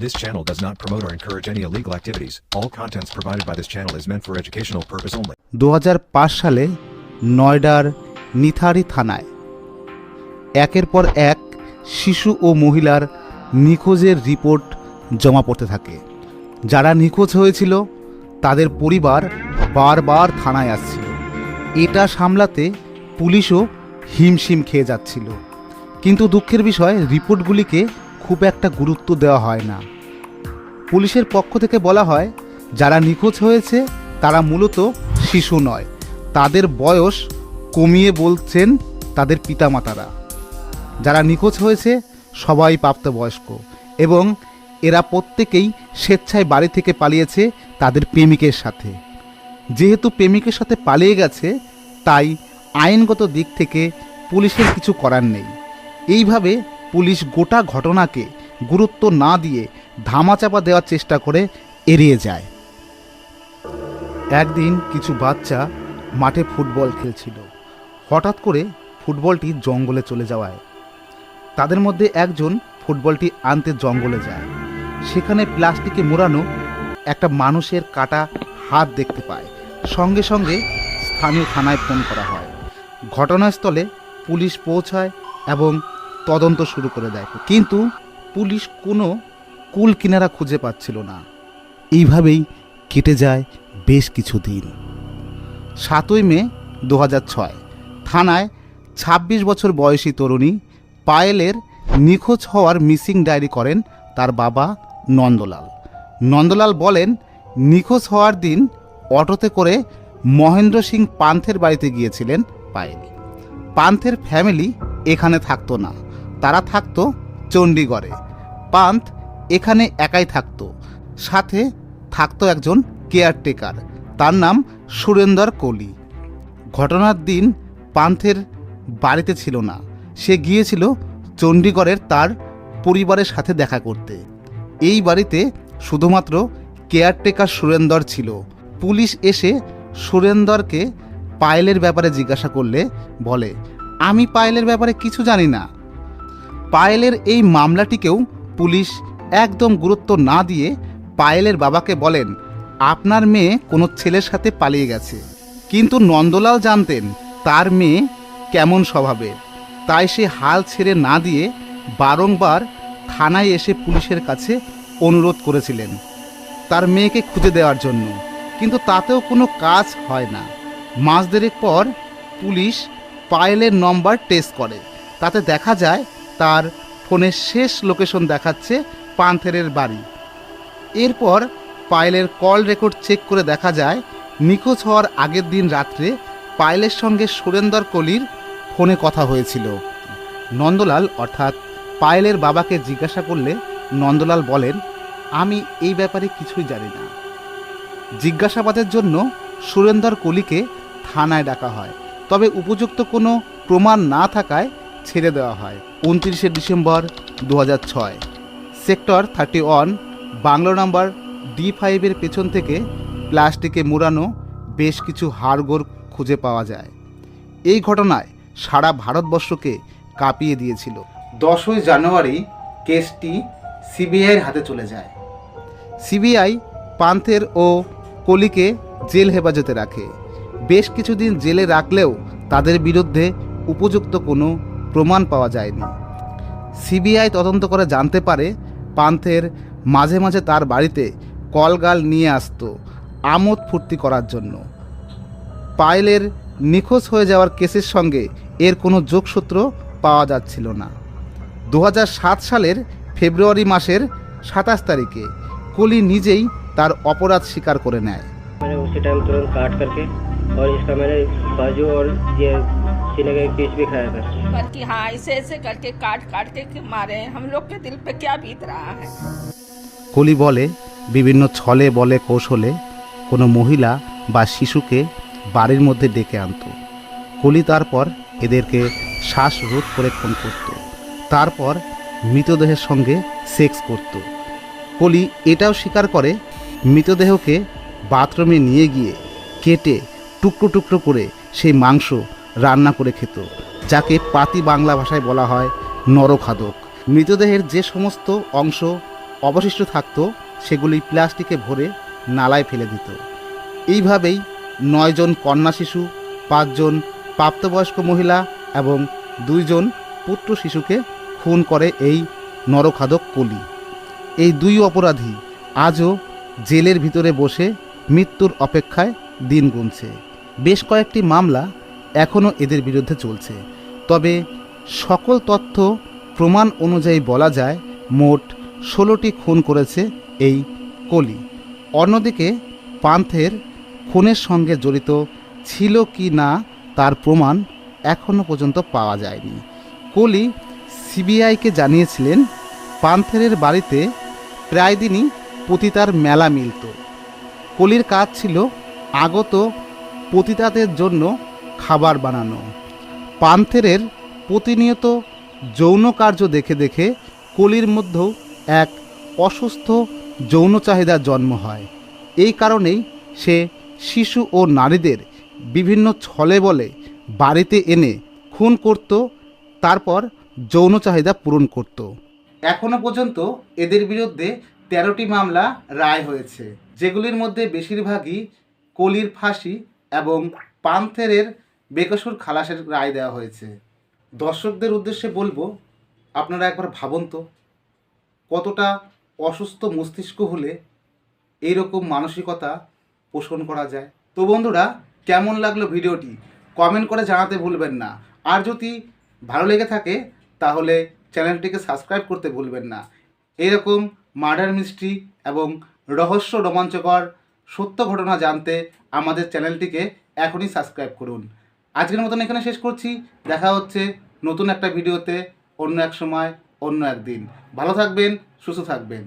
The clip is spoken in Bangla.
This channel does not promote or encourage any illegal activities. All contents provided by this channel is meant for educational purpose only. দু হাজার পাঁচ সালে নয়ডার নিথারি থানায় একের পর এক শিশু ও মহিলার নিখোঁজের রিপোর্ট জমা পড়তে থাকে যারা নিখোঁজ হয়েছিল তাদের পরিবার বারবার থানায় আসছিল এটা সামলাতে পুলিশও হিমশিম খেয়ে যাচ্ছিল কিন্তু দুঃখের বিষয় রিপোর্টগুলিকে খুব একটা গুরুত্ব দেওয়া হয় না। পুলিশের পক্ষ থেকে বলা হয়, যারা নিখোঁজ হয়েছে, তারা মূলত শিশু নয়। তাদের বয়স কমিয়ে বলছেন তাদের পিতামাতারা। যারা নিখোঁজ হয়েছে, সবাই প্রাপ্তবয়স্ক এবং এরা প্রত্যেকেই স্বেচ্ছায় বাড়ি থেকে পালিয়েছে তাদের প্রেমিকের সাথে। যেহেতু প্রেমিকের সাথে পালিয়ে গেছে, তাই আইনগত দিক থেকে পুলিশের কিছু করার নেই। এইভাবে পুলিশ গোটা ঘটনাকে গুরুত্ব না দিয়ে ধামাচাপা দেওয়ার চেষ্টা করে এড়িয়ে যায়। একদিন কিছু বাচ্চা মাঠে ফুটবল খেলছিল। হঠাৎ করে ফুটবলটি জঙ্গলে চলে যাওয়ায়। তাদের মধ্যে একজন ফুটবলটি আনতে জঙ্গলে যায়। সেখানে প্লাস্টিকে মোড়ানো একটা মানুষের কাটা হাত দেখতে পায়। সঙ্গে সঙ্গে স্থানীয় থানায় ফোন করা হয়। ঘটনাস্থলে পুলিশ পৌঁছায় এবং তদন্ত শুরু করে দেয়। কিন্তু পুলিশ কোনো কুল কিনারা খুঁজে পাচ্ছিল না। এইভাবেই কেটে যায় বেশ কিছু দিন সাতই মে দু ছয়, থানায় ২৬ বছর বয়সী তরুণী পায়েলের নিখোঁজ হওয়ার মিসিং ডায়েরি করেন তার বাবা নন্দলাল। নন্দলাল বলেন, নিখোঁজ হওয়ার দিন অটোতে করে মহেন্দ্র সিং পান্থের বাড়িতে গিয়েছিলেন পায়েল। পান্থের ফ্যামিলি এখানে থাকতো না। তারা থাকতো চণ্ডীগড়ে। পান্থ এখানে একাই থাকতো। সাথে থাকতো একজন কেয়ারটেকার, তার নাম সুরেন্দর কোলি। ঘটনার দিন পান্থের বাড়িতে ছিল না। সে গিয়েছিল চণ্ডীগড়ের তার পরিবারের সাথে দেখা করতে। এই বাড়িতে শুধুমাত্র কেয়ারটেকার সুরেন্দর ছিল। পুলিশ এসে সুরেন্দরকে পায়েলের ব্যাপারে জিজ্ঞাসা করলে বলে, আমি পায়েলের ব্যাপারে কিছু জানি না। পায়েলের এই মামলাটিকেও পুলিশ একদম গুরুত্ব না দিয়ে পায়েলের বাবাকে বলেন, আপনার মেয়ে কোনো ছেলের সাথে পালিয়ে গেছে। কিন্তু নন্দলাল জানতেন তার মেয়ে কেমন স্বভাবের তাই সে হাল ছেড়ে না দিয়ে বারংবার থানায় এসে পুলিশের কাছে অনুরোধ করেছিলেন তার মেয়েকে খুঁজে দেওয়ার জন্য। কিন্তু তাতেও কোনো কাজ হয় না। মাস দেড়েক পর পুলিশ পায়েলের নম্বর টেস্ট করে। তাতে দেখা যায় তার ফোনের শেষ লোকেশন দেখাচ্ছে পান্থেরের বাড়ি। এরপর পায়েলের কল রেকর্ড চেক করে দেখা যায়, নিখোঁজ হওয়ার আগের দিন রাত্রে পায়েলের সঙ্গে সুরেন্দর কলির ফোনে কথা হয়েছিল। নন্দলাল, অর্থাৎ পায়েলের বাবাকে জিজ্ঞাসা করলে নন্দলাল বলেন, আমি এই ব্যাপারে কিছুই জানি না। জিজ্ঞাসাবাদের জন্য সুরেন্দর কলিকে থানায় ডাকা হয়, তবে উপযুক্ত কোনো প্রমাণ না থাকায় ছেড়ে দেওয়া হয়। উনত্রিশে ডিসেম্বর দু sector thirty one, bungalow number D ফাইভের পেছন থেকে প্লাস্টিকে মুড়ানো বেশ কিছু হাড়গোড় খুঁজে পাওয়া যায়। এই ঘটনায় সারা ভারতবর্ষকে কাঁপিয়ে দিয়েছিল। দশই জানুয়ারি কেসটি সিবিআইয়ের হাতে চলে যায়। সিবিআই পান্থের ও কলিকে জেল হেফাজতে রাখে। বেশ কিছুদিন জেলে রাখলেও তাদের বিরুদ্ধে উপযুক্ত কোনো প্রমাণ পাওয়া যায়নি সিবিআই তদন্ত করে জানতে পারে পান্থের মাঝে মাঝে তার বাড়িতে কলগাল নিয়ে আসতো আমোদ ফুর্তি করার জন্য পায়েলের নিখোঁজ হয়ে যাওয়ার কেসের সঙ্গে এর কোনো যোগসূত্র পাওয়া যাচ্ছিল না দু সালের ফেব্রুয়ারি মাসের সাতাশ তারিখে কলি নিজেই তার অপরাধ স্বীকার করে নেয় मैंने उसी टाइम तुरंत काट करके और इसका मैंने बाजू और ये सीने का एक पीस भी खाया था पर कि हाँ ऐसे ऐसे करके काट काट के कि मारे हम लोग के दिल पे क्या बीत रहा है কলি বলে বিভিন্ন ছলে বলে কৌশলে কোনো মহিলা বা শিশুকে বাড়ির মধ্যে ডেকে আনতো কলি তারপর এদেরকে শ্বাসরোধ করে খুন করত তারপর মৃতদেহের সঙ্গে সেক্স করত কলি এটাও স্বীকার করে মৃতদেহকে বাথরুমে নিয়ে গিয়ে কেটে টুকরো টুকরো করে সেই মাংস রান্না করে খেত, যাকে পাতি বাংলা ভাষায় বলা হয় নরখাদক। মৃতদেহের যে সমস্ত অংশ অবশিষ্ট থাকত, সেগুলি প্লাস্টিকে ভরে নালায় ফেলে দিত। এইভাবেই নয়জন কন্যা শিশু পাঁচজন প্রাপ্তবয়স্ক মহিলা এবং দুইজন পুত্র শিশুকে খুন করে এই নরখাদক কলি। এই দুই অপরাধী আজও জেলের ভিতরে বসে মৃত্যুর অপেক্ষায় দিন গুনছে। বেশ কয়েকটি মামলা এখনও এদের বিরুদ্ধে চলছে। তবে সকল তথ্য প্রমাণ অনুযায়ী বলা যায়, মোট ষোলোটি খুন করেছে এই কলি। অন্যদিকে পান্থের খুনের সঙ্গে জড়িত ছিল কি না তার প্রমাণ এখনও পর্যন্ত পাওয়া যায়নি। কলি সিবিআইকে জানিয়েছিলেন, পান্থেরের বাড়িতে প্রায় দিনই পতিতার মেলা মিলত। কলির কাজ ছিল আগত পতিতাদের জন্য খাবার বানানো। পান্থেরের প্রতিনিয়ত যৌন কার্য দেখে দেখে কলির মধ্যেও এক অসুস্থ যৌন চাহিদার জন্ম হয়। এই কারণেই সে শিশু ও নারীদের বিভিন্ন ছলে বলে বাড়িতে এনে খুন করত, তারপর যৌন চাহিদা পূরণ করত। এখনও পর্যন্ত এদের বিরুদ্ধে তেরোটি মামলা রায় হয়েছে, যেগুলির মধ্যে বেশিরভাগই কলির ফাঁসি এবং পান্থেরের বেকসুর খালাসের রায় দেওয়া হয়েছে। দর্শকদের উদ্দেশ্যে বলব, আপনারা একবার ভাবুন তো, কতটা অসুস্থ মস্তিষ্ক হলে এইরকম মানসিকতা পোষণ করা যায়। তো বন্ধুরা, কেমন লাগল ভিডিওটি? কমেন্ট করে জানাতে ভুলবেন না। আর যদি ভালো লেগে থাকে, তাহলে চ্যানেলটিকে সাবস্ক্রাইব করতে ভুলবেন না। এইরকম মার্ডার মিস্ট্রি এবং রহস্য রোমাঞ্চকর সত্য ঘটনা জানতে আমাদের চ্যানেলটিকে এখনই সাবস্ক্রাইব করুন। আজকের মতন এখানে শেষ করছি। দেখা হচ্ছে নতুন একটা ভিডিওতে অন্য এক সময়, অন্য একদিন। ভালো থাকবেন, সুস্থ থাকবেন।